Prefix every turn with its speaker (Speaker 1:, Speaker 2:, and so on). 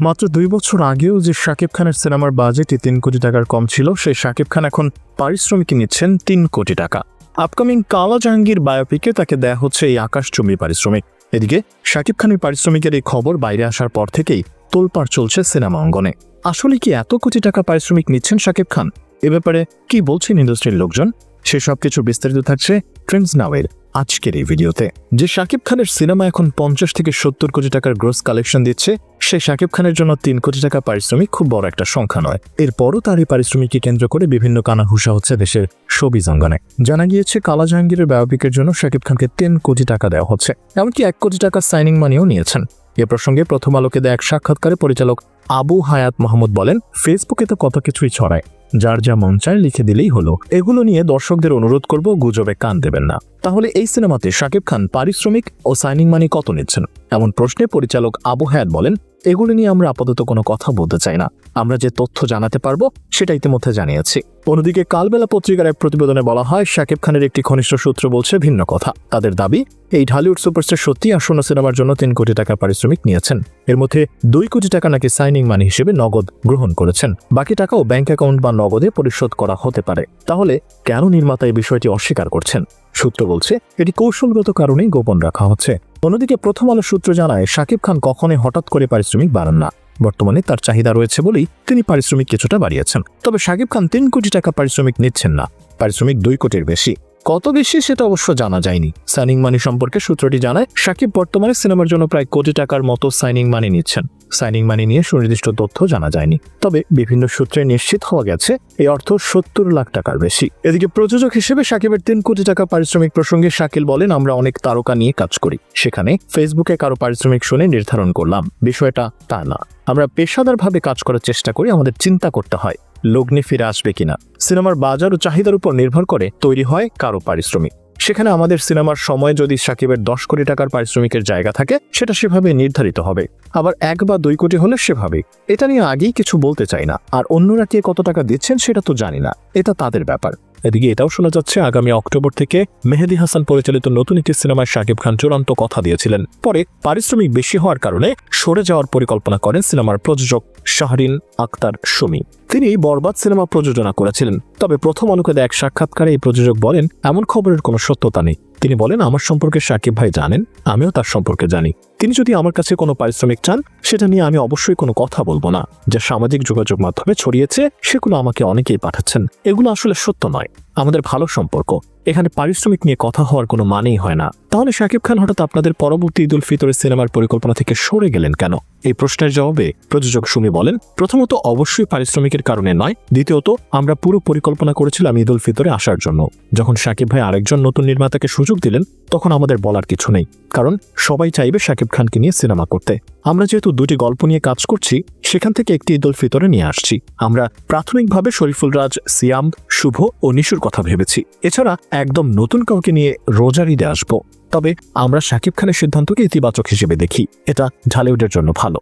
Speaker 1: মাত্র দুই বছর আগেও যে শাকিব খানের সিনেমার বাজেটই তিন কোটি টাকার কম ছিল, সেই শাকিব খান এখন পারিশ্রমিক নিচ্ছেন তিন কোটি টাকা। আপকামিং কালা জাহাঙ্গীর বায়োপিকে তাকে দেয়া হচ্ছে এই আকাশচুম্বী পারিশ্রমিক। এদিকে শাকিব খানের পারিশ্রমিকের এই খবর বাইরে আসার পর থেকেই তোলপাড় চলছে সিনেমা অঙ্গনে। আসলে কি এত কোটি টাকা পারিশ্রমিক নিচ্ছেন শাকিব খান? এ ব্যাপারে কি বলছেন ইন্ডাস্ট্রির লোকজন? সেসব কিছু বিস্তারিত থাকছে ট্রেন্ডস নাওয়ের আজকের এই ভিডিওতে। যে শাকিব খানের সিনেমা এখন পঞ্চাশ থেকে সত্তর কোটি টাকার গ্রোস কালেকশন দিচ্ছে সেই শাকিব খানের জন্য তিন কোটি টাকা পারিশ্রমিক খুব বড় একটা সংখ্যা নয়। এরপরও তার এই পারিশ্রমিককে কেন্দ্র করে বিভিন্ন কানাঘুষা হচ্ছে দেশের শোবিজ অঙ্গনে। জানা গিয়েছে, কালা জাহাঙ্গীরের বায়োপিকের জন্য শাকিব খানকে তিন কোটি টাকা দেওয়া হচ্ছে, এমনকি এক কোটি টাকা সাইনিং মানিও নিয়েছেন। এ প্রসঙ্গে প্রথম আলোকে দেয়া এক সাক্ষাৎকারে পরিচালক আবু হায়াত মাহমুদ বলেন, ফেসবুকে তো কত কিছুই ছড়ায়। যার যা মন চায় লিখে দিলেই হলো। এগুলো নিয়ে দর্শকদের অনুরোধ করব গুজবে কান দেবেন না। তাহলে এই সিনেমাতে শাকিব খান পারিশ্রমিক ও সাইনিং মানি কত নিচ্ছেন? এমন প্রশ্নে পরিচালক আবু হায়াত বলেন এগুলো নিয়ে আমরা আপাতত কোনো কথা বলতে চাই না। আমরা যে তথ্য জানাতে পারব, সেটা ইতিমধ্যে জানিয়েছি। অন্যদিকে কালবেলা পত্রিকার এক প্রতিবেদনে বলা হয়, শাকিব খানের একটি ঘনিষ্ঠ সূত্র বলছে ভিন্ন কথা। তাদের দাবি, এই ঢালিউড সুপারস্টার সত্যি আসন্ন সিনেমার জন্য তিন কোটি টাকা পারিশ্রমিক নিয়েছেন। এর মধ্যে দুই কোটি টাকা নাকি সাইনিং মানি হিসেবে নগদ গ্রহণ করেছেন। বাকি টাকাও ব্যাংক অ্যাকাউন্ট বা নগদে পরিশোধ করা হতে পারে। তাহলে কেন নির্মাতা এই বিষয়টি অস্বীকার করছেন? সূত্র বলছে, এটি কৌশলগত কারণেই গোপন রাখা হচ্ছে। অন্যদিকে প্রথম আলো সূত্র জানায়, শাকিব খান কখনোই হঠাৎ করে পারিশ্রমিক বাড়ান না। বর্তমানে তার চাহিদা রয়েছে বলেই তিনি পারিশ্রমিক কিছুটা বাড়িয়েছেন। তবে শাকিব খান তিন কোটি টাকা পারিশ্রমিক নিচ্ছেন না। পারিশ্রমিক দুই কোটির বেশি। কত বেশি সেটা অবশ্য জানা যায়নি। সাইনিং মানি সম্পর্কে সূত্রটি জানায়, সাকিব বর্তমানে সিনেমার জন্য প্রায় কোটি টাকার মতো সাইনিং মানি নিচ্ছেন। সাইনিং মানি নিয়ে সুনির্দিষ্ট তথ্য জানা যায়নি। তবে বিভিন্ন সূত্রে নিশ্চিত হওয়া গেছে, এই অর্থ সত্তর লাখ টাকার বেশি। এদিকে প্রযোজক হিসেবে সাকিবের তিন কোটি টাকা পারিশ্রমিক প্রসঙ্গে শাকিল বলেন, আমরা অনেক তারকা নিয়ে কাজ করি। সেখানে ফেসবুকে কারও পারিশ্রমিক শুনে নির্ধারণ করলাম। বিষয়টা তা না। আমরা পেশাদারভাবে কাজ করার চেষ্টা করি, আমাদের চিন্তা করতে হয়। লগ্নে ফিরে আসবে কিনা? সিনেমার বাজার ও চাহিদার উপর নির্ভর করে তৈরি হয় কারও পারিশ্রমিক। সেখানে আমাদের সিনেমার সময় যদি সাকিবের দশ কোটি টাকার পারিশ্রমিকের জায়গা থাকে, সেটা সেভাবে নির্ধারিত হবে। আবার এক বা দুই কোটি হলে সেভাবে। এটা নিয়ে আগেই কিছু বলতে চাই না। আর অন্যরা কে কত টাকা দিচ্ছেন সেটা তো জানি না। এটা তাদের ব্যাপার। এদিকে এটাও শোনা যাচ্ছে, আগামী অক্টোবর থেকে মেহেদি হাসান পরিচালিত নতুন একটি সিনেমায় শাকিব খান চূড়ান্ত কথা দিয়েছিলেন। পরে পারিশ্রমিক বেশি হওয়ার কারণে সরে যাওয়ার পরিকল্পনা করেন সিনেমার প্রযোজক শাহরিন আক্তার সুমি। তিনি বরবাদ সিনেমা প্রযোজনা করেছিলেন, তবে প্রথম অনুকেদে এক সাক্ষাৎকারে এই প্রযোজক বলেন, এমন খবরের কোনো সত্যতা নেই। তিনি বলেন, আমার সম্পর্কে সাকিব ভাই জানেন, আমিও তার সম্পর্কে জানি। তিনি যদি আমার কাছে কোনো পারিশ্রমিক চান, সেটা নিয়ে আমি অবশ্যই কোনো কথা বলব না। যা সামাজিক যোগাযোগ মাধ্যমে ছড়িয়েছে, সেগুলো আমাকে অনেকেই পাঠাচ্ছেন। এগুলো আসলে সত্য নয়। আমাদের ভালো সম্পর্ক। এখানে পারিশ্রমিক নিয়ে কথা হওয়ার কোনো মানেই হয় না। তাহলে শাকিব খান হঠাৎ আপনাদের পরবর্তী ঈদুল ফিতরের সিনেমার পরিকল্পনা থেকে সরে গেলেন কেন? এই প্রশ্নের জবাবে প্রযোজক সুমি বলেন, প্রথমত অবশ্যই পারিশ্রমিকের কারণে নয়, দ্বিতীয়ত আমরা পুরো পরিকল্পনা করেছিলাম ঈদুল ফিতরে আসার জন্য। যখন শাকিব ভাই আরেকজন নতুন নির্মাতাকে সুযোগ দিলেন, তখন আমাদের বলার কিছু নেই। কারণ সবাই চাইবে শাকিব খানকে নিয়ে সিনেমা করতে। আমরা যেহেতু দুটি গল্প নিয়ে কাজ করছি, সেখান থেকে একটি ঈদুল ফিতরে নিয়ে আসছি। আমরা প্রাথমিকভাবে শরীফুল রাজ, সিয়াম, শুভ ও নিশুর কথা ভেবেছি। এছাড়া একদম নতুন কাউকে নিয়ে রোজার ঈদে আসব। তবে আমরা শাকিব খানের সিদ্ধান্তকে ইতিবাচক হিসেবে দেখি। এটা ঢালিউডের জন্য ভালো।